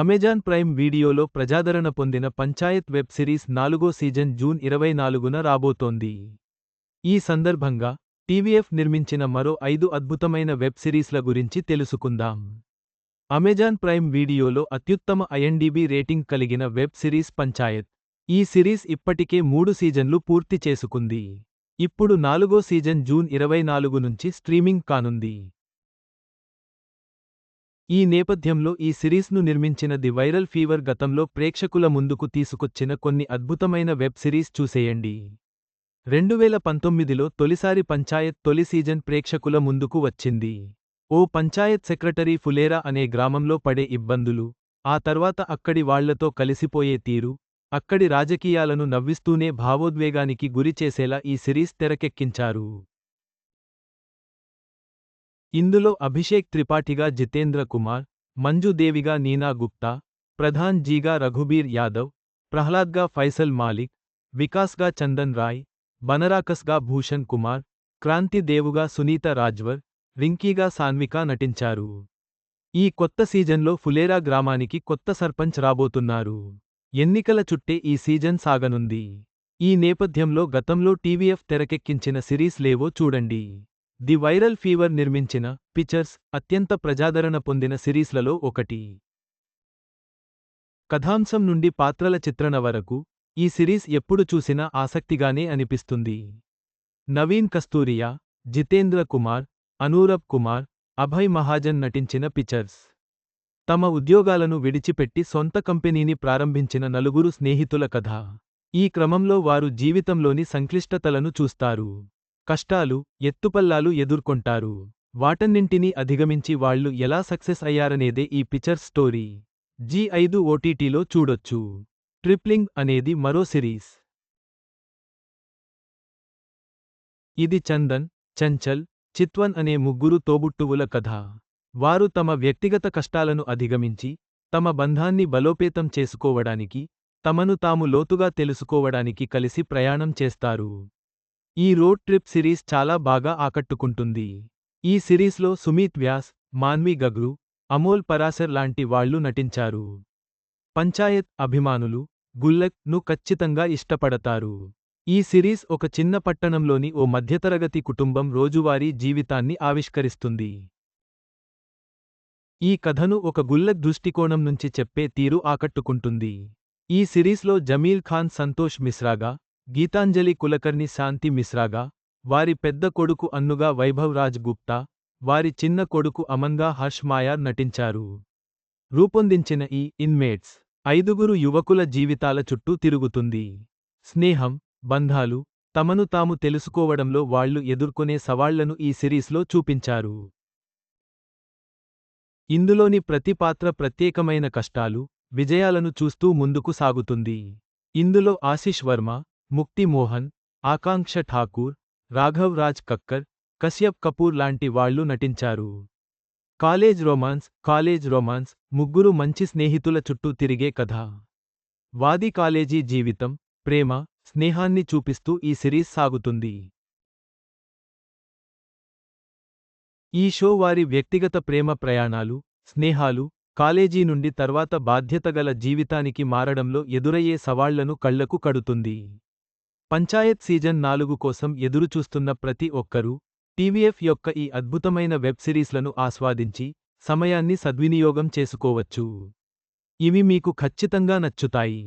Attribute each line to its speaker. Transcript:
Speaker 1: Amazon prime వీడియోలో ప్రజాదరణ పొందిన పంచాయత్ వెబ్ సిరీస్ నాలుగో సీజన్ జూన్ ఇరవై నాలుగున రాబోతోంది. ఈ సందర్భంగా టీవీఎఫ్ నిర్మించిన మరో ఐదు అద్భుతమైన వెబ్ సిరీస్ల గురించి తెలుసుకుందాం. అమెజాన్ ప్రైమ్ వీడియోలో అత్యుత్తమ ఐఎన్డీబీ రేటింగ్ కలిగిన వెబ్ సిరీస్ పంచాయత్. ఈ సిరీస్ ఇప్పటికే మూడు సీజన్లు పూర్తి చేసుకుంది. ఇప్పుడు నాలుగో సీజన్ జూన్ ఇరవై నాలుగు నుంచి స్ట్రీమింగ్ కానుంది. ఈ నేపథ్యంలో ఈ సిరీస్ను నిర్మించిన ది వైరల్ ఫీవర్ గతంలో ప్రేక్షకుల ముందుకు తీసుకొచ్చిన కొన్ని అద్భుతమైన వెబ్ సిరీస్ చూసేయండి. రెండువేల పంతొమ్మిదిలో తొలిసారి పంచాయత్ తొలి సీజన్ ప్రేక్షకుల ముందుకు వచ్చింది. ఓ పంచాయత్ సెక్రటరీ ఫులేరా అనే గ్రామంలో పడే ఇబ్బందులు ఆ తర్వాత అక్కడి వాళ్ళతో కలిసిపోయే తీరు అక్కడి రాజకీయాలను నవ్విస్తూనే భావోద్వేగానికి గురిచేసేలా ఈ సిరీస్ తెరకెక్కించారు. ఇందులో అభిషేక్ త్రిపాఠిగా జితేంద్ర కుమార్ మంజు దేవిగా నీనా గుప్తా ప్రధాన్ జీగా రఘుబీర్ యాదవ్ ప్రహ్లాద్గా ఫైసల్ మాలిక్ వికాస్గా చందన్ రాయ్ బనరాకస్గా భూషణ్ కుమార్ క్రాంతి దేవుగా సునీత రాజ్వర్ రింకీగా సాన్విక నటించారు. ఈ కొత్త సీజన్లో ఫులేరా గ్రామానికి కొత్త సర్పంచ్ రాబోతున్నారు. ఎన్నికల చుట్టే ఈ సీజన్ సాగనుంది. ఈ నేపథ్యంలో గతంలో టీవీఎఫ్ తెరకెక్కించిన సిరీస్ లేవో చూడండి. ది వైరల్ ఫీవర్ నిర్మించిన పిచర్స్ అత్యంత ప్రజాదరణ పొందిన సిరీస్లలో ఒకటి. కథాంశం నుండి పాత్రల చిత్రణ వరకు ఈ సిరీస్ ఎప్పుడు చూసినా ఆసక్తిగానే అనిపిస్తుంది. నవీన్ కస్తూరియా జితేంద్ర కుమార్ అనూరబ్ కుమార్ అభయ్ మహాజన్ నటించిన పిచర్స్ తమ ఉద్యోగాలను విడిచిపెట్టి సొంత కంపెనీని ప్రారంభించిన నలుగురు స్నేహితుల కథ. ఈ క్రమంలో వారు జీవితంలోని సంక్లిష్టతలను చూస్తారు. కష్టాలు ఎత్తుపల్లాలు ఎదుర్కొంటారు. వాటన్నింటినీ అధిగమించి వాళ్ళు ఎలా సక్సెస్ అయ్యారనేదే ఈ పిచర్ స్టోరీ. జీ ఐదు ఓటీటీలో చూడొచ్చు. ట్రిప్లింగ్ అనేది మరో సిరీస్. ఇది చందన్ చంచల్ చిత్వన్ అనే ముగ్గురు తోబుట్టువుల కథ. వారు తమ వ్యక్తిగత కష్టాలను అధిగమించి తమ బంధాన్ని బలోపేతం చేసుకోవడానికి తమను తాము లోతుగా తెలుసుకోవడానికి కలిసి ప్రయాణం చేస్తారు. ఈ రోడ్ ట్రిప్ సిరీస్ చాలా బాగా ఆకట్టుకుంటుంది. ఈ సిరీస్లో సుమీత్ వ్యాస్ మాన్వి గగ్రు అమోల్ పరాసర్ లాంటి వాళ్ళు నటించారు. పంచాయత్ అభిమానులు గుల్లక్ను ఖచ్చితంగా ఇష్టపడతారు. ఈ సిరీస్ ఒక చిన్న పట్టణంలోని ఓ మధ్యతరగతి కుటుంబం రోజువారీ జీవితాన్ని ఆవిష్కరిస్తుంది. ఈ కథను ఒక గుల్లక్ దృష్టికోణం నుంచి చెప్పే తీరు ఆకట్టుకుంటుంది. ఈ సిరీస్లో జమీల్ ఖాన్ సంతోష్ మిశ్రాగా గీతాంజలి కులకర్ణి శాంతి మిశ్రాగా వారి పెద్ద కొడుకు అన్నుగా వైభవ్ రాజ్ గుప్తా వారి చిన్న కొడుకు అమన్గా హర్ష్ మాయార్ నటించారు. రూపొందించిన ఈ ఇన్మేట్స్ ఐదుగురు యువకుల జీవితాల చుట్టూ తిరుగుతుంది. స్నేహం బంధాలు తమను తాము తెలుసుకోవడంలో వాళ్ళు ఎదుర్కొనే సవాళ్ళను ఈ సిరీస్లో చూపించారు. ఇందులోని ప్రతి పాత్ర ప్రత్యేకమైన కష్టాలు విజయాలను చూస్తూ ముందుకు సాగుతుంది. ఇందులో ఆశిష్ వర్మ ముక్తి మోహన్ ఆకాంక్ష ఠాకూర్ రాఘవ్ రాజ్ కక్కర్ కశ్యప్ కపూర్ లాంటి వాళ్ళు నటించారు. కాలేజ్ రొమాన్స్ కాలేజ్ రొమాన్స్ ముగ్గురు మంచి స్నేహితుల చుట్టూ తిరిగే కథ. వాది కాలేజీ జీవితం ప్రేమ స్నేహాన్ని చూపిస్తూ ఈ సిరీస్ సాగుతుంది. ఈ షో వారి వ్యక్తిగత ప్రేమ ప్రయాణాలు స్నేహాలు కాలేజీ నుండి తర్వాత బాధ్యతగల జీవితానికి మారడంలో ఎదురయ్యే సవాళ్ళను కళ్ళకు కడుతుంది. పంచాయత్ సీజన్ నాలుగు కోసం ఎదురుచూస్తున్న ప్రతి ఒక్కరూ టీవీఎఫ్ యొక్క ఈ అద్భుతమైన వెబ్ సిరీస్లను ఆస్వాదించి సమయాన్ని సద్వినియోగం చేసుకోవచ్చు. ఇవి మీకు ఖచ్చితంగా నచ్చుతాయి.